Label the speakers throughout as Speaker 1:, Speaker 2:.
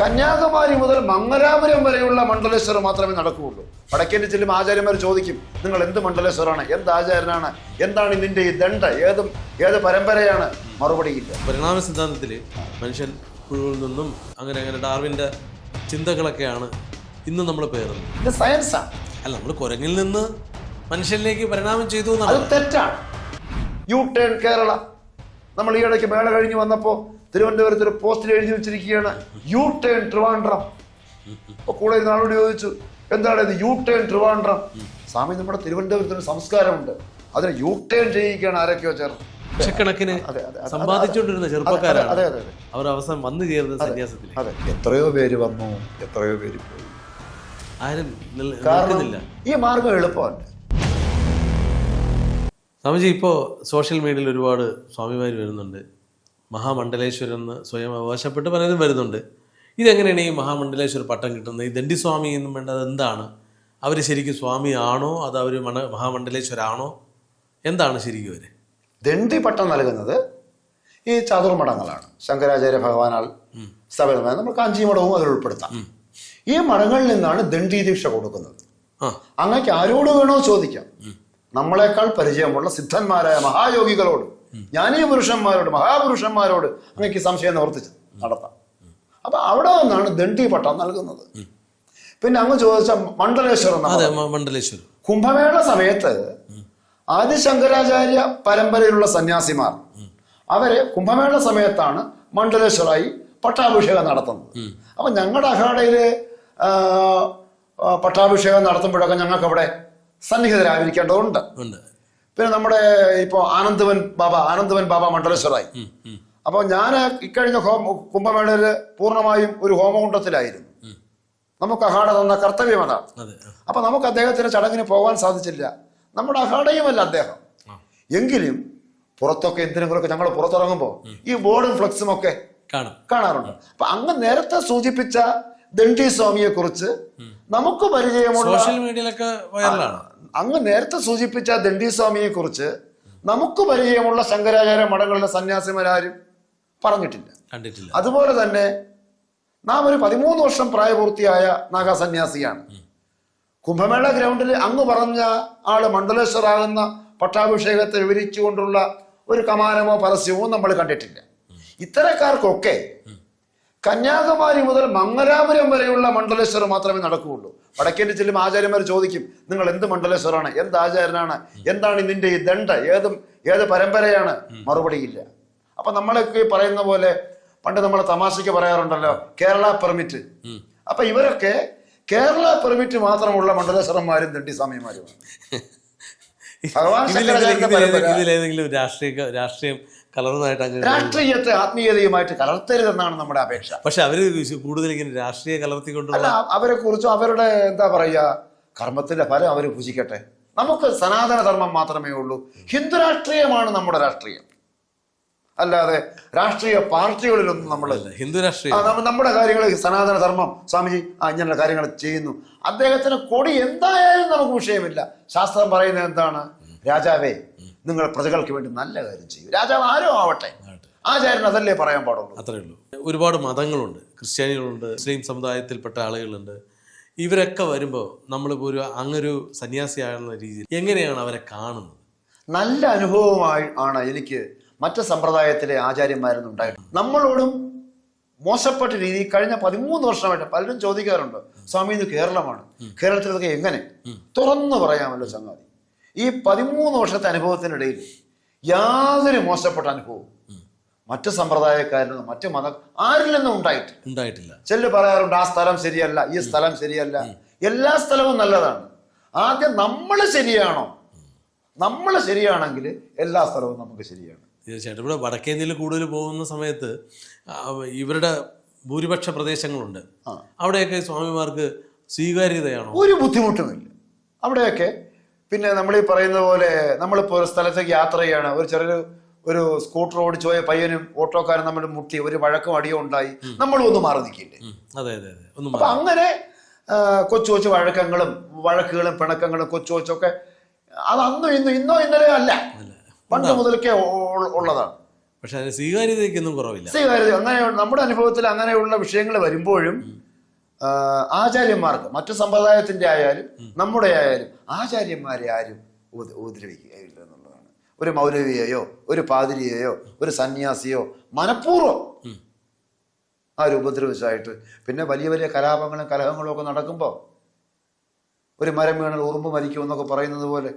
Speaker 1: കന്യാകുമാരി മുതൽ മംഗലാപുരം വരെയുള്ള മണ്ഡലേശ്വരം മാത്രമേ നടക്കുകയുള്ളൂ. വടക്കേന്റെ ചെല്ലും ആചാര്യന്മാർ ചോദിക്കും നിങ്ങൾ എന്ത് മണ്ഡലേശ്വരാണ്? എന്ത് ആചാര്യനാണ്? എന്താണ് ഇതിന്റെ ഈ ദണ്ഡ? ഏതും ഏത് പരമ്പരയാണ്? മറുപടിയില്ല
Speaker 2: പരിണാമ സിദ്ധാന്തത്തിൽ മനുഷ്യൻ പുഴുവിൽ നിന്നും അങ്ങനെ അങ്ങനെ ഡാർവിന്റെ ചിന്തകളൊക്കെയാണ് ഇന്ന് നമ്മൾ പേറുന്നത്.
Speaker 1: ഇത് സയൻസാണ്
Speaker 2: അല്ല നമ്മൾ കുരങ്ങിൽ നിന്ന് മനുഷ്യനിലേക്ക് പരിണാമം ചെയ്തു
Speaker 1: അത് തെറ്റാണ്. U turn Kerala. നമ്മൾ ഈ ഇടയ്ക്ക് മേള കഴിഞ്ഞ് വന്നപ്പോൾ തിരുവനന്തപുരത്ത് ഒരു പോസ്റ്റിൽ എഴുതി വെച്ചിരിക്കുകയാണ് യു ടേൺ ട്രിവാൻഡ്രം അപ്പോൾ കൂടെ ഇരുന്ന ആളോട് ചോദിച്ചു എന്താണ് ഇത്? യു ടേൺ ട്രിവാൻഡ്രം സ്വാമി നമ്മുടെ തിരുവനന്തപുരത്തിന് സംസ്കാരമുണ്ട്. അതിന് യു ടേൺ ചെയ്യിക്കുകയാണ് ആരൊക്കെയോ ചേർന്ന്
Speaker 2: ലക്ഷക്കണക്കിന്. സമ്പാദിച്ചുകൊണ്ടിരുന്ന ചെറുപ്പക്കാരാണ്. അവർ അവസാനം വന്നു ചേർന്നത് സന്യാസത്തിൽ
Speaker 1: അതെ. എത്രയോ പേര് വന്നു എത്രയോ പേര് പോയി.
Speaker 2: ആരും
Speaker 1: കാരണം
Speaker 2: നിൽക്കുന്നില്ല.
Speaker 1: ഈ മാർഗം എളുപ്പമല്ല?
Speaker 2: സ്വാമിജി ഇപ്പോൾ സോഷ്യൽ മീഡിയയിൽ ഒരുപാട് സ്വാമിമാർ വരുന്നുണ്ട്. മഹാമണ്ഡലേശ്വരൻ എന്ന് സ്വയം അവകാശപ്പെട്ട് പലരും വരുന്നുണ്ട്. ഇതെങ്ങനെയാണ് ഈ മഹാമണ്ഡലേശ്വര പട്ടം കിട്ടുന്നത്? ഈ ദണ്ഡിസ്വാമി എന്നും വേണ്ടത് എന്താണ് അവർ ശരിക്കും സ്വാമി ആണോ അത് അവർ മണ മഹാമണ്ഡലേശ്വരാണോ? എന്താണ് ശരിക്കും അവർ
Speaker 1: ദണ്ഡി പട്ടം നൽകുന്നത് ഈ ചതുർമഠങ്ങളാണ്. ശങ്കരാചാര്യ ഭഗവാനാൽ സ്ഥാപിതമായ നമ്മൾ കാഞ്ചി മഠവും അതിൽ ഉൾപ്പെടുത്താം. ഈ മഠങ്ങളിൽ നിന്നാണ് ദണ്ഡി ദീക്ഷ കൊടുക്കുന്നത് അങ്ങക്ക് ആരോട് വേണോ ചോദിക്കാം. നമ്മളെക്കാൾ പരിചയമുള്ള സിദ്ധന്മാരായ മഹായോഗികളോട് ജ്ഞാനീയ പുരുഷന്മാരോട് മഹാപുരുഷന്മാരോട് അങ്ങക്ക് സംശയം നിവർത്തിച്ച് നടത്താം. അപ്പൊ അവിടെ നിന്നാണ് ദണ്ഡി പട്ടം നൽകുന്നത്. പിന്നെ അങ്ങ് ചോദിച്ച മണ്ഡലേശ്വരം
Speaker 2: അതെ
Speaker 1: നമ്മൾ
Speaker 2: മണ്ഡലേശ്വരം.
Speaker 1: കുംഭമേള സമയത്ത് ആദിശങ്കരാചാര്യ പരമ്പരയിലുള്ള സന്യാസിമാർ അവരെ കുംഭമേള സമയത്താണ് മണ്ഡലേശ്വറായി പട്ടാഭിഷേകം നടത്തുന്നത്. അപ്പൊ ഞങ്ങളുടെ അഖാഡയിൽ പട്ടാഭിഷേകം നടത്തുമ്പോഴൊക്കെ ഞങ്ങൾക്ക് അവിടെ സന്നിഹിതരായിരിക്കേണ്ടതുണ്ട്. പിന്നെ നമ്മുടെ ഇപ്പോ ആനന്ദവൻ ബാബ ആനന്ദവൻ ബാബ മണ്ഡലേശ്വറായി. അപ്പോൾ ഞാൻ ഇക്കഴിഞ്ഞ ഹോം കുംഭമേളയിൽ പൂർണമായും ഒരു ഹോമകുണ്ടത്തിലായിരുന്നു. നമുക്ക് അഹാട തന്ന കർത്തവ്യം അതാണ്. അപ്പൊ നമുക്ക് അദ്ദേഹത്തിന്റെ ചടങ്ങിന് പോകാൻ സാധിച്ചില്ല. നമ്മുടെ അഹാടയുമല്ല അദ്ദേഹം. എങ്കിലും പുറത്തൊക്കെ എന്തിനെങ്കിലുമൊക്കെ ഞങ്ങൾ പുറത്തിറങ്ങുമ്പോൾ ഈ ബോർഡും ഫ്ലക്സും ഒക്കെ
Speaker 2: കാണും.
Speaker 1: കാണാറുണ്ട്. അപ്പൊ അങ്ങ് നേരത്തെ സൂചിപ്പിച്ച ദണ്ഡി സ്വാമിയെ കുറിച്ച് നമുക്ക് പരിചയമുള്ള
Speaker 2: സോഷ്യൽ മീഡിയയിലൊക്കെ വൈറലാണ്.
Speaker 1: അങ്ങ് നേരത്തെ സൂചിപ്പിച്ച ദണ്ഡി സ്വാമിയെ കുറിച്ച് നമുക്ക് പരിചയമുള്ള ശങ്കരാചാര്യ മഠങ്ങളിലെ സന്യാസിമാരും പറഞ്ഞിട്ടില്ല.
Speaker 2: കണ്ടിട്ടില്ല.
Speaker 1: അതുപോലെ തന്നെ നാം ഒരു പതിമൂന്ന് വർഷം പ്രായപൂർത്തിയായ നാഗസന്യാസിയാണ്. കുംഭമേള ഗ്രൗണ്ടിൽ അങ്ങ് പറഞ്ഞ ആൾ മണ്ഡലേശ്വറാകുന്ന പട്ടാഭിഷേകത്തെ വിവരിച്ചുകൊണ്ടുള്ള ഒരു കമാനമോ പരസ്യമോ നമ്മൾ കണ്ടിട്ടില്ല. ഇത്തരക്കാർക്കൊക്കെ കന്യാകുമാരി മുതൽ മംഗലാപുരം വരെയുള്ള മണ്ഡലേശ്വരം മാത്രമേ നടക്കുകയുള്ളൂ. വടക്കേന്റെ ചെല്ലും ആചാര്യന്മാർ ചോദിക്കും നിങ്ങൾ എന്ത് മണ്ഡലേശ്വരാണ് എന്ത് ആചാര്യനാണ്? എന്താണ് നിന്റെ ഈ ദണ്ഡ്? ഏതും ഏത് പരമ്പരയാണ്? മറുപടിയില്ല. അപ്പൊ നമ്മളൊക്കെ പറയുന്ന പോലെ പണ്ട് നമ്മൾ തമാശയ്ക്ക് പറയാറുണ്ടല്ലോ കേരള പെർമിറ്റ്. അപ്പൊ ഇവരൊക്കെ കേരള പെർമിറ്റ് മാത്രമുള്ള മണ്ഡലേശ്വരന്മാരും ദണ്ഡി സ്വാമിമാരുമാണ് ഭഗവാൻ
Speaker 2: ഇതിലേതെങ്കിലും രാഷ്ട്രീയ രാഷ്ട്രീയം കലർന്നതായിട്ട്
Speaker 1: രാഷ്ട്രീയത്തെ ആത്മീയതയുമായിട്ട് കലർത്തരുതെന്നാണ് നമ്മുടെ അപേക്ഷ.
Speaker 2: പക്ഷെ അവർ കൂടുതൽ ഇങ്ങനെ രാഷ്ട്രീയ കലർത്തിക്കൊണ്ടുള്ള
Speaker 1: അവരെ കുറിച്ചും അവരുടെ എന്താ പറയുക കർമ്മത്തിന്റെ ഫലം അവർ ഭുജിക്കട്ടെ. നമുക്ക് സനാതന ധർമ്മം മാത്രമേ ഉള്ളൂ. ഹിന്ദു രാഷ്ട്രീയമാണ് നമ്മുടെ രാഷ്ട്രീയം. അല്ലാതെ രാഷ്ട്രീയ പാർട്ടികളിലൊന്നും നമ്മൾ
Speaker 2: ഹിന്ദു രാഷ്ട്രീയം.
Speaker 1: നമ്മുടെ കാര്യങ്ങൾ സനാതന ധർമ്മം സ്വാമിജി ആ ഇങ്ങനെയുള്ള കാര്യങ്ങൾ ചെയ്യുന്നു. അദ്ദേഹത്തിന് കൊടി എന്തായാലും നമുക്ക് വിഷയമില്ല. ശാസ്ത്രം പറയുന്നത് എന്താണ്? രാജാവേ നിങ്ങൾ പ്രജകൾക്ക് വേണ്ടി നല്ല കാര്യം ചെയ്യും. രാജാവ് ആരോ ആവട്ടെ. ആചാര്യൻ അതല്ലേ പറയാൻ പാടുള്ളൂ?
Speaker 2: അത്രേ ഉള്ളൂ. ഒരുപാട് മതങ്ങളുണ്ട്. ക്രിസ്ത്യാനികളുണ്ട് മുസ്ലിം സമുദായത്തിൽപ്പെട്ട ആളുകളുണ്ട്. ഇവരൊക്കെ വരുമ്പോൾ നമ്മളിപ്പോൾ ഒരു അങ്ങൊരു സന്യാസിയാകുന്ന രീതിയിൽ എങ്ങനെയാണ് അവരെ കാണുന്നത്?
Speaker 1: നല്ല അനുഭവമായി ആണ് എനിക്ക് മറ്റ് സമ്പ്രദായത്തിലെ ആചാര്യന്മാരൊന്നും ഉണ്ടായിട്ടുണ്ട് നമ്മളോടും മോശപ്പെട്ട രീതി കഴിഞ്ഞ പതിമൂന്ന് വർഷമായിട്ട് പലരും ചോദിക്കാറുണ്ട് സ്വാമി ഇത് കേരളമാണ്. കേരളത്തിലൊക്കെ എങ്ങനെ? തുറന്നു പറയാമല്ലോ ചങ്ങാതി. ഈ പതിമൂന്ന് വർഷത്തെ അനുഭവത്തിനിടയിൽ യാതൊരു മോശപ്പെട്ട അനുഭവവും മറ്റ് സമ്പ്രദായക്കാരിലും മറ്റ് മത ആരിൽ നിന്നും ഉണ്ടായിട്ടില്ല.
Speaker 2: ഉണ്ടായിട്ടില്ല.
Speaker 1: ചെല്ല് പറയാറുണ്ട് ആ സ്ഥലം ശരിയല്ല ഈ സ്ഥലം ശരിയല്ല. എല്ലാ സ്ഥലവും നല്ലതാണ്. ആദ്യം നമ്മൾ ശരിയാണോ? നമ്മൾ ശരിയാണെങ്കിൽ എല്ലാ സ്ഥലവും നമുക്ക് ശരിയാണ്.
Speaker 2: തീർച്ചയായിട്ടും. ഇവിടെ വടക്കേന്ത്യയിൽ കൂടുതൽ പോകുന്ന സമയത്ത് ഇവരുടെ ഭൂരിപക്ഷ പ്രദേശങ്ങളുണ്ട്. അവിടെയൊക്കെ സ്വാമിമാർക്ക് സ്വീകാര്യതയാണോ?
Speaker 1: ഒരു ബുദ്ധിമുട്ടുമില്ല. അവിടെയൊക്കെ പിന്നെ നമ്മൾ ഈ പറയുന്ന പോലെ നമ്മളിപ്പോൾ ഒരു സ്ഥലത്തേക്ക് യാത്ര ചെയ്യാണ്. ഒരു ചെറിയൊരു ഒരു സ്കൂട്ടർ ഓടിച്ചു പോയ പയ്യനും ഓട്ടോക്കാരൻ നമ്മൾ മുട്ടി ഒരു വഴക്കും അടിയോ ഉണ്ടായി. നമ്മളും ഒന്ന് മാറി നിൽക്കില്ലേ
Speaker 2: അതെ അതെ
Speaker 1: അപ്പൊ അങ്ങനെ കൊച്ചു കൊച്ചു വഴക്കങ്ങളും വഴക്കുകളും പിണക്കങ്ങളും കൊച്ചു കൊച്ചൊക്കെ അത് അന്നും ഇന്നും ഇന്നോ ഇന്നലെയോ അല്ല. പണ്ട് മുതൽക്കേ ഉള്ളതാണ്.
Speaker 2: പക്ഷെ സ്വീകാര്യതയ്ക്കൊന്നും കുറവില്ല.
Speaker 1: സ്വീകാര്യത അങ്ങനെ നമ്മുടെ അനുഭവത്തിൽ അങ്ങനെയുള്ള വിഷയങ്ങൾ വരുമ്പോഴും ആചാര്യന്മാർക്ക് മറ്റു സമ്പ്രദായത്തിന്റെ ആയാലും നമ്മുടെ ആയാലും ആചാര്യന്മാരെ ആരും ഉപ- ഉപദ്രവിക്കുകയില്ല എന്നുള്ളതാണ് ഒരു മൗലവിയെയോ ഒരു പാതിരിയെയോ ഒരു സന്യാസിയോ മനഃപൂർവം ആരും ഉപദ്രവിച്ചായിട്ട് പിന്നെ വലിയ വലിയ കലാപങ്ങളും കലഹങ്ങളും ഒക്കെ നടക്കുമ്പോൾ ഒരു മരം വീണൽ ഉറുമ്പ് മരിക്കും എന്നൊക്കെ പറയുന്നത് പോലെ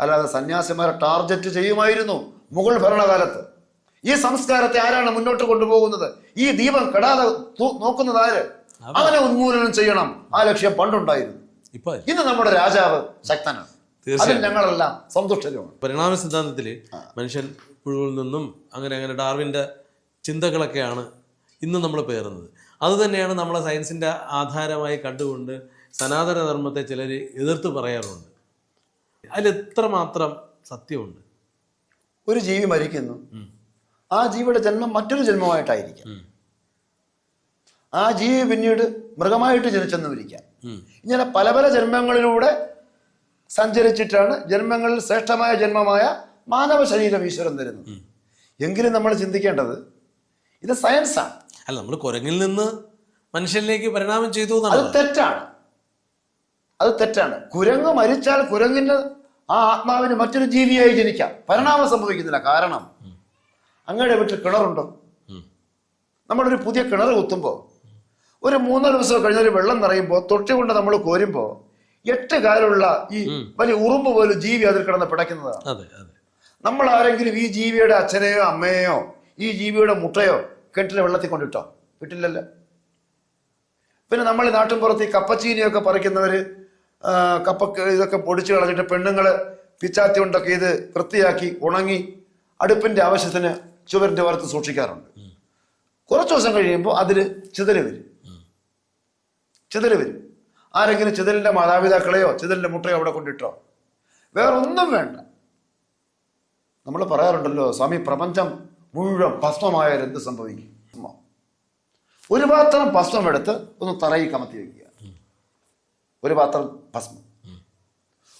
Speaker 1: അല്ലാതെ സന്യാസിമാരെ ടാർഗറ്റ് ചെയ്യുമായിരുന്നു മുഗൾ ഭരണകാലത്ത്. ഈ സംസ്കാരത്തെ ആരാണ് മുന്നോട്ട് കൊണ്ടുപോകുന്നത്? ഈ ദീപം കെടാതെ നോക്കുന്നത് ആര്? അങ്ങനെ ഉന്മൂലനം ചെയ്യണം. ആ ലക്ഷ്യം പണ്ടുണ്ടായിരുന്നു.
Speaker 2: ഇപ്പൊ
Speaker 1: ഇന്ന് നമ്മുടെ രാജാവ് ശക്തനാണ്. അതിൽ ഞങ്ങളെല്ലാം സന്തുഷ്ടരുമാണ്.
Speaker 2: പരിണാമ സിദ്ധാന്തത്തിൽ മനുഷ്യൻ പുഴുവിൽ നിന്നും അങ്ങനെ അങ്ങനെ ഡാർവിന്റെ ചിന്തകളൊക്കെയാണ് ഇന്ന് നമ്മൾ പേറുന്നത്. അതുതന്നെയാണ് നമ്മളെ സയൻസിന്റെ ആധാരമായി കണ്ടുകൊണ്ട് സനാതനധർമ്മത്തെ ചിലർ എതിർത്ത് പറയാറുണ്ട്. അതിൽ എത്രമാത്രം സത്യമുണ്ട്?
Speaker 1: ഒരു ജീവി മരിക്കുന്നു. ആ ജീവിയുടെ ജന്മം മറ്റൊരു ജന്മമായിട്ടായിരിക്കും. ആ ജീവി പിന്നീട് മൃഗമായിട്ട് ജനിച്ചെന്ന് വിരിക്കാം
Speaker 2: ഉം.
Speaker 1: ഇങ്ങനെ പല പല ജന്മങ്ങളിലൂടെ സഞ്ചരിച്ചിട്ടാണ് ജന്മങ്ങളിൽ ശ്രേഷ്ഠമായ ജന്മമായ മാനവ ശരീരം ഈശ്വരൻ തരുന്നത്. എങ്കിലും നമ്മൾ ചിന്തിക്കേണ്ടത് ഇത് സയൻസാണ്.
Speaker 2: അല്ല നമ്മൾ കുരങ്ങിൽ നിന്ന് മനുഷ്യനിലേക്ക് പരിണാമം ചെയ്തു
Speaker 1: അത് തെറ്റാണ്. അത് തെറ്റാണ്. കുരങ്ങ് മരിച്ചാൽ കുരങ്ങിന് ആ ആത്മാവിന് മറ്റൊരു ജീവിയായി ജനിക്കാം. പരിണാമം സംഭവിക്കുന്നില്ല. കാരണം അങ്ങയുടെ വീട്ടിൽ കിണറുണ്ടോ. നമ്മളൊരു പുതിയ കിണർ കുത്തുമ്പോൾ ഒരു മൂന്നോ ദിവസം കഴിഞ്ഞാൽ വെള്ളം നിറയുമ്പോൾ തൊട്ടി കൊണ്ട് നമ്മൾ കോരുമ്പോൾ എട്ട് കാലുള്ള ഈ വലിയ ഉറുമ്പ് പോലും ജീവി അതിൽ കിടന്ന് പിടയ്ക്കുന്നതാണ്. നമ്മൾ ആരെങ്കിലും ഈ ജീവിയുടെ അച്ഛനെയോ അമ്മയെയോ ഈ ജീവിയുടെ മുട്ടയോ കെട്ടിലെ വെള്ളത്തിൽ കൊണ്ടിട്ടോ വിട്ടില്ലല്ലോ. പിന്നെ നമ്മൾ ഈ നാട്ടിൻപുറത്ത് ഈ കപ്പച്ചീനിയൊക്കെ പറിക്കുന്നവര് കപ്പ ഇതൊക്കെ പൊടിച്ചു കളഞ്ഞിട്ട് പെണ്ണുങ്ങൾ പിച്ചാത്തി കൊണ്ടൊക്കെ ഇത് വൃത്തിയാക്കി ഉണങ്ങി അടുപ്പിന്റെ ആവശ്യത്തിന് ചുവരിന്റെ പുറത്ത് സൂക്ഷിക്കാറുണ്ട്. കുറച്ച് ദിവസം കഴിയുമ്പോൾ അതിൽ ചിതൽ വരും. ചിതൽ വരും. ആരെങ്കിലും ചിതലിന്റെ മാതാപിതാക്കളെയോ ചിതലിന്റെ മുട്ടയോ അവിടെ കൊണ്ടിട്ടോ? വേറൊന്നും വേണ്ട. നമ്മൾ പറയാറുണ്ടല്ലോ സ്വാമി പ്രപഞ്ചം മുഴുവൻ ഭസ്മമായാൽ എന്ത് സംഭവിക്കും. ഒരു പാത്രം ഭസ്മം എടുത്ത് ഒന്ന് തറയിൽ കമത്തി വയ്ക്കുക ഒരു പാത്രം ഭസ്മം.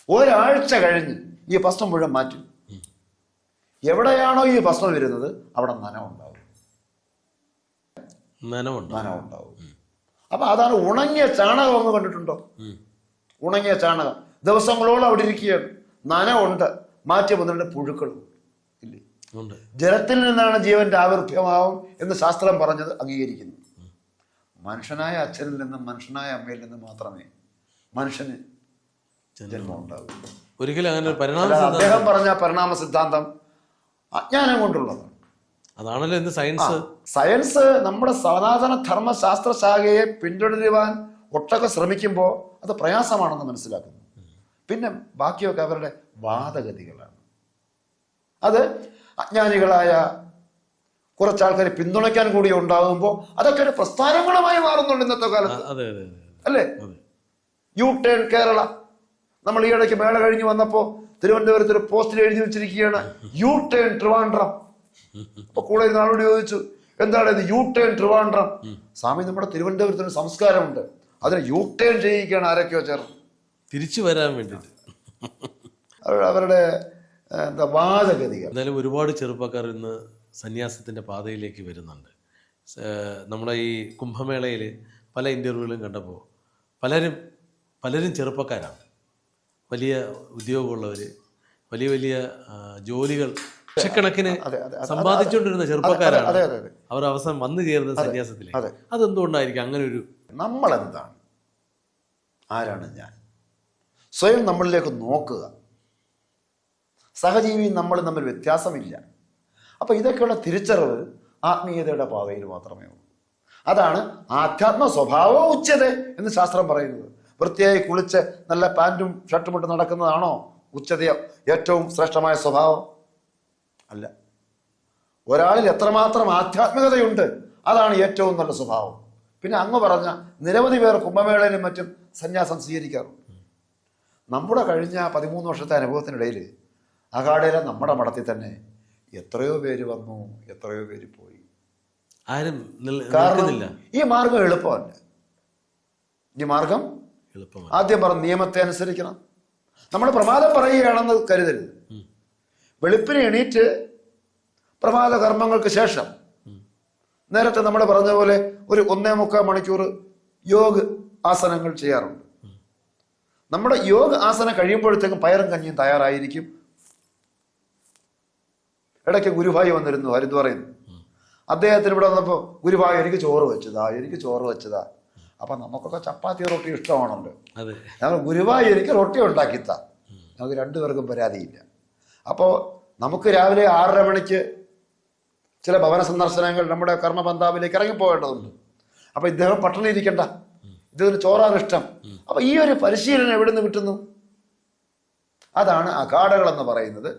Speaker 1: ഒരാഴ്ച കഴിഞ്ഞ് ഈ ഭസ്മം മുഴുവൻ മാറ്റും. എവിടെയാണോ ഈ ഭസ്മം വരുന്നത് അവിടെ നനവുണ്ടാവും.
Speaker 2: നനവുണ്ട്
Speaker 1: നനവുണ്ടാവും. അപ്പൊ അതാണ് ഉണങ്ങിയ ചാണകം ഒന്ന് കണ്ടിട്ടുണ്ടോ? ഉണങ്ങിയ ചാണകം. ദിവസങ്ങളോളം അവിടെ ഇരിക്കുകയാണ്. നനവുണ്ട് മാറ്റി വന്നിട്ട് പുഴുക്കളും ഇല്ലേ? ജലത്തിൽ നിന്നാണ് ജീവന്റെ ആവിർഭ്യമാവും എന്ന് ശാസ്ത്രം പറഞ്ഞത് അംഗീകരിക്കുന്നു. മനുഷ്യനായ അച്ഛനിൽ നിന്നും മനുഷ്യനായ അമ്മയിൽ നിന്നും മാത്രമേ മനുഷ്യന് ജന്മം ഉണ്ടാകൂ
Speaker 2: ഒരിക്കലും അങ്ങനെ
Speaker 1: അദ്ദേഹം പറഞ്ഞ പരിണാമ സിദ്ധാന്തം അജ്ഞാനം കൊണ്ടുള്ളതാണ്.
Speaker 2: അതാണല്ലോ ഇന്ന് സയൻസ്
Speaker 1: സയൻസ് നമ്മുടെ സനാതന ധർമ്മശാസ്ത്ര ശാഖയെ പിന്തുടരുവാൻ ഒട്ടൊക്കെ ശ്രമിക്കുമ്പോൾ അത് പ്രയാസമാണെന്ന് മനസ്സിലാക്കുന്നു. പിന്നെ ബാക്കിയൊക്കെ അവരുടെ വാദഗതികളാണ്. അത് അജ്ഞാനികളായ കുറച്ച് ആൾക്കാർ പിന്തുണയ്ക്കാൻ കൂടി ഉണ്ടാകുമ്പോൾ അതൊക്കെ ഒരു പ്രസ്ഥാനങ്ങളുമായി മാറുന്നുണ്ട് ഇന്നത്തെ കാലത്ത്. അല്ലേ? U turn Kerala. നമ്മൾ ഈ ഇടയ്ക്ക് മേള കഴിഞ്ഞ് വന്നപ്പോൾ തിരുവനന്തപുരത്ത് ഒരു പോസ്റ്റിൽ എഴുതി വെച്ചിരിക്കുകയാണ് യു ടേൺ ട്രിവാൻഡ്രം. അപ്പൊ കൂടെ ഇരുന്നാളോട് ചോദിച്ചു എന്താണ് ഇത് യു ടേൺ ട്രിവാൻഡ്രം? സ്വാമി നമ്മുടെ തിരുവനന്തപുരത്തിന് സംസ്കാരമുണ്ട്. അതിന് യു ടേൺ ചെയ്യിക്കുകയാണ് ആരൊക്കെയോ ചേർന്ന്
Speaker 2: തിരിച്ചു വരാൻ വേണ്ടിയിട്ട്
Speaker 1: അവരുടെ എന്താ വാദഗതികൾ
Speaker 2: എന്തായാലും ഒരുപാട് ചെറുപ്പക്കാർ ഇന്ന് സന്യാസത്തിന്റെ പാതയിലേക്ക് വരുന്നുണ്ട്. നമ്മുടെ ഈ കുംഭമേളയിൽ പല ഇന്റർവ്യൂകളും കണ്ടപ്പോൾ പലരും പലരും ചെറുപ്പക്കാരാണ്. വലിയ ഉദ്യോഗമുള്ളവർ വലിയ വലിയ ജോലികൾ ലക്ഷക്കണക്കിന് സമ്പാദിച്ചുകൊണ്ടിരുന്ന ചെറുപ്പക്കാരാണ്. അവർ അവസാനം വന്നു ചേർന്ന സന്യാസത്തിൽ
Speaker 1: അതെ.
Speaker 2: അതെന്തുകൊണ്ടായിരിക്കും അങ്ങനെ ഒരു
Speaker 1: നമ്മളെന്താണ്? ആരാണ് ഞാൻ? സ്വയം നമ്മളിലേക്ക് നോക്കുക. സഹജീവിയും നമ്മൾ തമ്മിൽ വ്യത്യാസമില്ല. അപ്പൊ ഇതൊക്കെയുള്ള തിരിച്ചറിവ് ആത്മീയതയുടെ പാതയിൽ മാത്രമേ ഉള്ളൂ. അതാണ് ആധ്യാത്മ സ്വഭാവ ഉച്ചത എന്ന് ശാസ്ത്രം പറയുന്നത്. വൃത്തിയായി കുളിച്ച് നല്ല പാന്റും ഷർട്ടും ഇട്ട് നടക്കുന്നതാണോ ഉച്ചത ഏറ്റവും ശ്രേഷ്ഠമായ സ്വഭാവം? അല്ല. ഒരാളിൽ എത്രമാത്രം ആധ്യാത്മികതയുണ്ട് അതാണ് ഏറ്റവും നല്ല സ്വഭാവം. പിന്നെ അങ്ങ് പറഞ്ഞ നിരവധി പേർ കുംഭമേളയിലും മറ്റും സന്യാസം സ്വീകരിക്കാറുണ്ട്. നമ്മുടെ കഴിഞ്ഞ പതിമൂന്ന് വർഷത്തെ അനുഭവത്തിനിടയിൽ അഖാഡയിലെ നമ്മുടെ മഠത്തിൽ തന്നെ എത്രയോ പേര് വന്നു എത്രയോ പേര് പോയി.
Speaker 2: ആരും
Speaker 1: കാരണം ഈ മാർഗം എളുപ്പമല്ല. ഈ മാർഗം ആദ്യം പറഞ്ഞ നിയമത്തെ അനുസരിക്കണം. നമ്മൾ പ്രമാദം പറയുകയാണെന്ന് കരുതരുത്. വെളുപ്പിന് എണീറ്റ് പ്രഭാത കർമ്മങ്ങൾക്ക് ശേഷം നേരത്തെ നമ്മൾ പറഞ്ഞ പോലെ ഒരു ഒന്നേ മുക്കാൽ മണിക്കൂർ യോഗ ആസനങ്ങൾ ചെയ്യാറുണ്ട്. നമ്മുടെ യോഗ ആസനം കഴിയുമ്പോഴത്തേക്കും പയറും കഞ്ഞിയും തയ്യാറായിരിക്കും. ഇടയ്ക്ക് ഗുരുഭായി വന്നിരുന്നു ഹരിദ്വാറിൽ അദ്ദേഹത്തിന് ഇവിടെ വന്നപ്പോൾ ഗുരുഭായി എനിക്ക് ചോറ് വെച്ചതാ എനിക്ക് ചോറ് വെച്ചതാ. അപ്പൊ നമുക്കൊക്കെ ചപ്പാത്തി റൊട്ടി ഇഷ്ടമാണല്ലോ. ഞങ്ങൾ ഗുരുവായി എനിക്ക് റൊട്ടി ഉണ്ടാക്കിത്ത. നമുക്ക് രണ്ടുപേർക്കും പരാതിയില്ല. അപ്പോൾ നമുക്ക് രാവിലെ ആറര മണിക്ക് ചില ഭവന സന്ദർശനങ്ങൾ നമ്മുടെ കർമ്മപന്താവിലേക്ക് ഇറങ്ങിപ്പോകേണ്ടതുണ്ട്. അപ്പോൾ ഇദ്ദേഹം പട്ടണി ഇരിക്കണ്ട. ഇദ്ദേഹത്തിന് ചോറാണ് ഇഷ്ടം. അപ്പൊ ഈ ഒരു പരിശീലനം എവിടെ നിന്ന് കിട്ടുന്നു? അതാണ് അഖാഡകൾ എന്ന് പറയുന്നത്.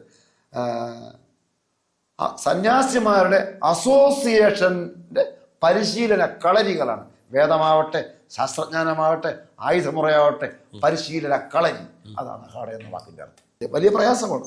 Speaker 1: സന്യാസിമാരുടെ അസോസിയേഷന്റെ പരിശീലന കളരികളാണ്. വേദമാവട്ടെ ശാസ്ത്രജ്ഞാനമാവട്ടെ ആയുധമുറയാവട്ടെ പരിശീലന കളരി. അതാണ് അഖാഡ എന്ന വാക്കിന്റെ അർത്ഥം. വലിയ പ്രയാസമാണ്.